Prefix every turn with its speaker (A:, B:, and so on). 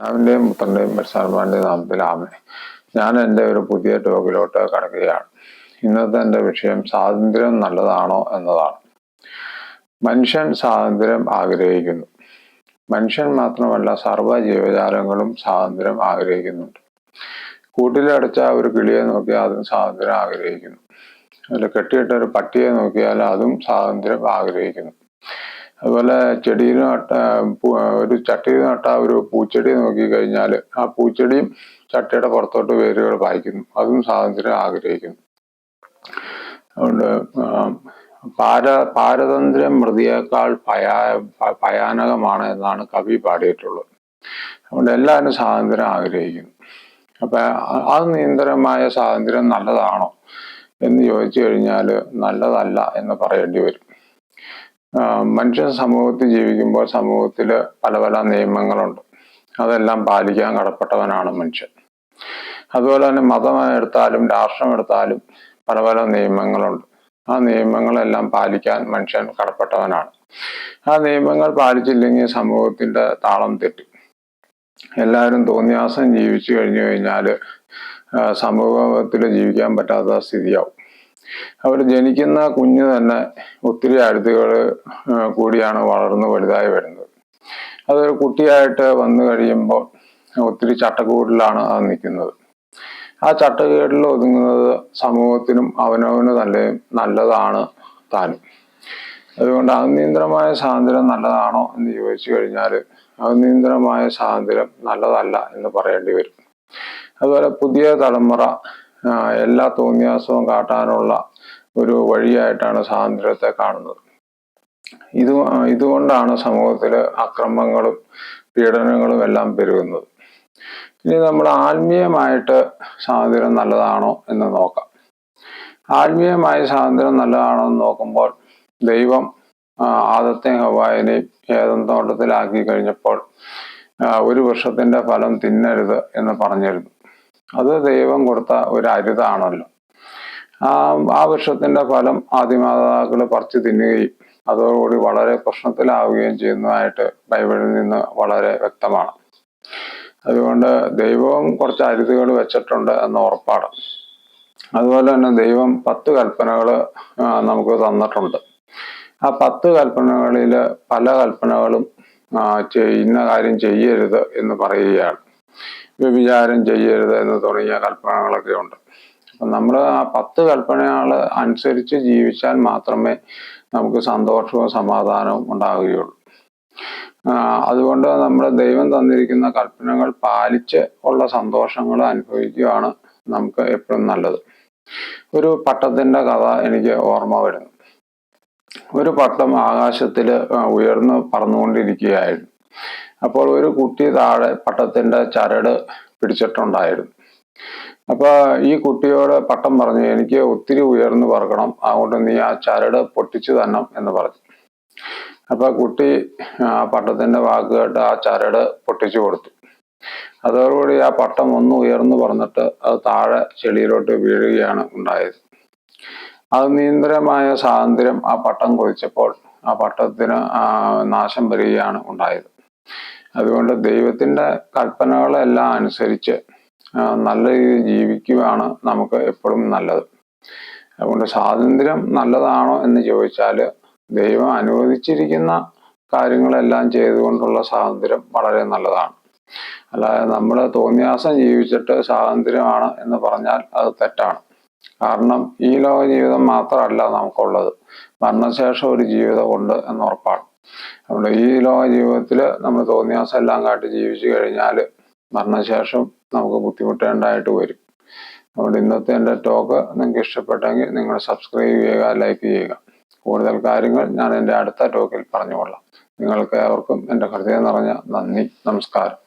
A: അവന്റെയും പുത്രന്റെയും പരിശുദ്ധാത്മാവിന്റെയും നാമത്തിൽ ആമേ ഞാൻ എന്റെ ഒരു പുതിയ ടോക്കിലോട്ട് കടക്കുകയാണ്. ഇന്നത്തെ എന്റെ വിഷയം സ്വാതന്ത്ര്യം നല്ലതാണോ എന്നതാണ്. മനുഷ്യൻ സ്വാതന്ത്ര്യം ആഗ്രഹിക്കുന്നു. മനുഷ്യൻ മാത്രമല്ല സർവ ജീവജാലങ്ങളും സ്വാതന്ത്ര്യം ആഗ്രഹിക്കുന്നുണ്ട്. കൂട്ടിലടച്ച ഒരു കിളിയെ നോക്കിയാൽ അതും സ്വാതന്ത്ര്യം ആഗ്രഹിക്കുന്നു. അല്ല കെട്ടിയിട്ട ഒരു പട്ടിയെ നോക്കിയാൽ അതും സ്വാതന്ത്ര്യം ആഗ്രഹിക്കുന്നു. അതുപോലെ ചെടിയിൽ നട്ട ഒരു ചട്ടിയിൽ നട്ട ഒരു പൂച്ചെടി നോക്കി കഴിഞ്ഞാൽ ആ പൂച്ചെടിയും ചട്ടിയുടെ പുറത്തോട്ട് വേരുകൾ പായിക്കുന്നു. അതും സ്വാതന്ത്ര്യം ആഗ്രഹിക്കുന്നു. അതുകൊണ്ട് പാര പാരതന്ത്ര്യം മൃതിയേക്കാൾ ഭയാ ഭയാനകമാണ് എന്നാണ് കവി പാടിയിട്ടുള്ളത്. അതുകൊണ്ട് എല്ലാവരും സ്വാതന്ത്ര്യം ആഗ്രഹിക്കുന്നു. അപ്പൊ ആ- നിയന്ത്രമായ സ്വാതന്ത്ര്യം നല്ലതാണോ എന്ന് ചോദിച്ചു കഴിഞ്ഞാൽ നല്ലതല്ല എന്ന് പറയേണ്ടി വരും. മനുഷ്യൻ സമൂഹത്തിൽ ജീവിക്കുമ്പോൾ സമൂഹത്തിൽ പല പല നിയമങ്ങളുണ്ട്. അതെല്ലാം പാലിക്കാൻ കടപ്പെട്ടവനാണ് മനുഷ്യൻ. അതുപോലെ തന്നെ മതം എടുത്താലും രാഷ്ട്രം എടുത്താലും പല പല നിയമങ്ങളുണ്ട്. ആ നിയമങ്ങളെല്ലാം പാലിക്കാൻ മനുഷ്യൻ കടപ്പെട്ടവനാണ്. ആ നിയമങ്ങൾ പാലിച്ചില്ലെങ്കിൽ സമൂഹത്തിന്റെ താളം തെറ്റി. എല്ലാവരും തോന്നിയാസം ജീവിച്ചു കഴിഞ്ഞു കഴിഞ്ഞാൽ സമൂഹത്തിൽ ജീവിക്കാൻ പറ്റാത്ത സ്ഥിതിയാവും. അവർ ജനിക്കുന്ന കുഞ്ഞ് തന്നെ ഒത്തിരി അടുത്തുകൾ കൂടിയാണ് വളർന്ന് വലുതായി വരുന്നത്. അതൊരു കുട്ടിയായിട്ട് വന്നു കഴിയുമ്പോൾ ഒത്തിരി ചട്ടക്കൂടിലാണ് അത് നിൽക്കുന്നത്. ആ ചട്ടക്കേടിൽ ഒതുങ്ങുന്നത് സമൂഹത്തിനും അവനവന് തന്നെ നല്ലതാണ് താനും അതുകൊണ്ട് അനിയന്ത്രമായ സ്വാതന്ത്ര്യം നല്ലതാണോ എന്ന് ചോദിച്ചു കഴിഞ്ഞാൽ അനിയന്ത്രമായ സ്വാതന്ത്ര്യം നല്ലതല്ല എന്ന് പറയേണ്ടി വരും. അതുപോലെ പുതിയ തലമുറ എല്ലാ തോന്നിയാസവും കാട്ടാനുള്ള ഒരു വഴിയായിട്ടാണ് സ്വാതന്ത്ര്യത്തെ കാണുന്നത്. ഇത് ഇതുകൊണ്ടാണ് സമൂഹത്തിൽ അക്രമങ്ങളും പീഡനങ്ങളും എല്ലാം പെരുകുന്നത്. ഇനി നമ്മൾ ആത്മീയമായിട്ട് സ്വാതന്ത്ര്യം നല്ലതാണോ എന്ന് നോക്കാം. ആത്മീയമായി സ്വാതന്ത്ര്യം നല്ലതാണോ എന്ന് നോക്കുമ്പോൾ ദൈവം ആദത്തെ ഹവായനെയും ഏതം തോട്ടത്തിലാക്കി കഴിഞ്ഞപ്പോൾ ഒരു വർഷത്തിന്റെ ഫലം തിന്നരുത് എന്ന് പറഞ്ഞിരുന്നു. അത് ദൈവം കൊടുത്ത ഒരു അരുതാണല്ലോ ആ ആ വൃക്ഷത്തിന്റെ ഫലം ആദിമാതാക്കൾ പറിച്ചു തിന്നുകയും അതോടുകൂടി വളരെ പ്രശ്നത്തിലാവുകയും ചെയ്യുന്നതായിട്ട് ബൈബിളിൽ നിന്ന് വളരെ വ്യക്തമാണ്. അതുകൊണ്ട് ദൈവവും കുറച്ച് അരുതുകൾ വെച്ചിട്ടുണ്ട് എന്ന ഉറപ്പാണ്. അതുപോലെ തന്നെ ദൈവം പത്ത് കൽപ്പനകൾ നമുക്ക് തന്നിട്ടുണ്ട്. ആ പത്ത് കൽപ്പനകളിൽ പല കൽപ്പനകളും ഇന്ന കാര്യം ചെയ്യരുത് എന്ന് പറയുകയാണ്. വ്യഭിചാരം ചെയ്യരുത് എന്ന് തുടങ്ങിയ കൽപ്പനകളൊക്കെ ഉണ്ട്. അപ്പം നമ്മൾ ആ പത്ത് കൽപ്പനകൾ അനുസരിച്ച് ജീവിച്ചാൽ മാത്രമേ നമുക്ക് സന്തോഷവും സമാധാനവും ഉണ്ടാവുകയുള്ളൂ. അതുകൊണ്ട് നമ്മൾ ദൈവം തന്നിരിക്കുന്ന കൽപ്പനകൾ പാലിച്ച് ഉള്ള സന്തോഷങ്ങൾ അനുഭവിക്കുകയാണ് നമുക്ക് എപ്പോഴും നല്ലത്. ഒരു പട്ടത്തിന്റെ കഥ എനിക്ക് ഓർമ്മ വരുന്നു. ഒരു പട്ടം ആകാശത്തിൽ ഉയർന്ന് പറന്നുകൊണ്ടിരിക്കുകയായിരുന്നു. അപ്പോൾ ഒരു കുട്ടി താഴെ പട്ടത്തിന്റെ ചരട് പിടിച്ചിട്ടുണ്ടായിരുന്നു. അപ്പൊ ഈ കുട്ടിയോട് പട്ടം പറഞ്ഞു എനിക്ക് ഒത്തിരി ഉയർന്നു പറക്കണം അതുകൊണ്ട് നീ ആ ചരട് പൊട്ടിച്ചു തന്നെ എന്ന് പറഞ്ഞു. അപ്പൊ കുട്ടി ആ പട്ടത്തിന്റെ വാക്ക് കേട്ട് ആ ചരട് പൊട്ടിച്ചു കൊടുത്തു. അതോടുകൂടി ആ പട്ടം ഒന്ന് ഉയർന്നു പറഞ്ഞിട്ട് അത് താഴെ ചെളിയിലോട്ട് വീഴുകയാണ് ഉണ്ടായത്. അത് നിയന്ത്രമായ സ്വാതന്ത്ര്യം ആ പട്ടം കൊതിച്ചപ്പോൾ ആ പട്ടത്തിന് നാശം വരികയാണ് ഉണ്ടായത്. അതുകൊണ്ട് ദൈവത്തിന്റെ കൽപ്പനകളെല്ലാം അനുസരിച്ച് നല്ല രീതിയിൽ ജീവിക്കുകയാണ് നമുക്ക് എപ്പോഴും നല്ലത്. അതുകൊണ്ട് സ്വാതന്ത്ര്യം നല്ലതാണോ എന്ന് ചോദിച്ചാൽ ദൈവം അനുവദിച്ചിരിക്കുന്ന കാര്യങ്ങളെല്ലാം ചെയ്തുകൊണ്ടുള്ള സ്വാതന്ത്ര്യം വളരെ നല്ലതാണ്. അല്ലാതെ നമ്മൾ തോന്നിയാസം ജീവിച്ചിട്ട് സ്വാതന്ത്ര്യമാണ് എന്ന് പറഞ്ഞാൽ അത് തെറ്റാണ്. കാരണം ഈ ലോക ജീവിതം മാത്രമല്ല നമുക്കുള്ളത്. മരണശേഷം ഒരു ജീവിതമുണ്ട് എന്ന് ഉറപ്പാണ്. അതുകൊണ്ട് ഈ ലോക ജീവിതത്തിൽ നമ്മൾ തോന്നിയാസം എല്ലാം കാട്ടി ജീവിച്ചു കഴിഞ്ഞാൽ മരണശേഷം നമുക്ക് ബുദ്ധിമുട്ടേണ്ടതായിട്ട് വരും. അതുകൊണ്ട് ഇന്നത്തെ എന്റെ ടോക്ക് നിങ്ങൾക്ക് ഇഷ്ടപ്പെട്ടെങ്കിൽ നിങ്ങൾ സബ്സ്ക്രൈബ് ചെയ്യുക ലൈക്ക് ചെയ്യുക. കൂടുതൽ കാര്യങ്ങൾ ഞാൻ എന്റെ അടുത്ത ടോക്കിൽ പറഞ്ഞുകൊള്ളാം. നിങ്ങൾക്ക് ഏവർക്കും എന്റെ ഹൃദയം നിറഞ്ഞ നന്ദി നമസ്കാരം.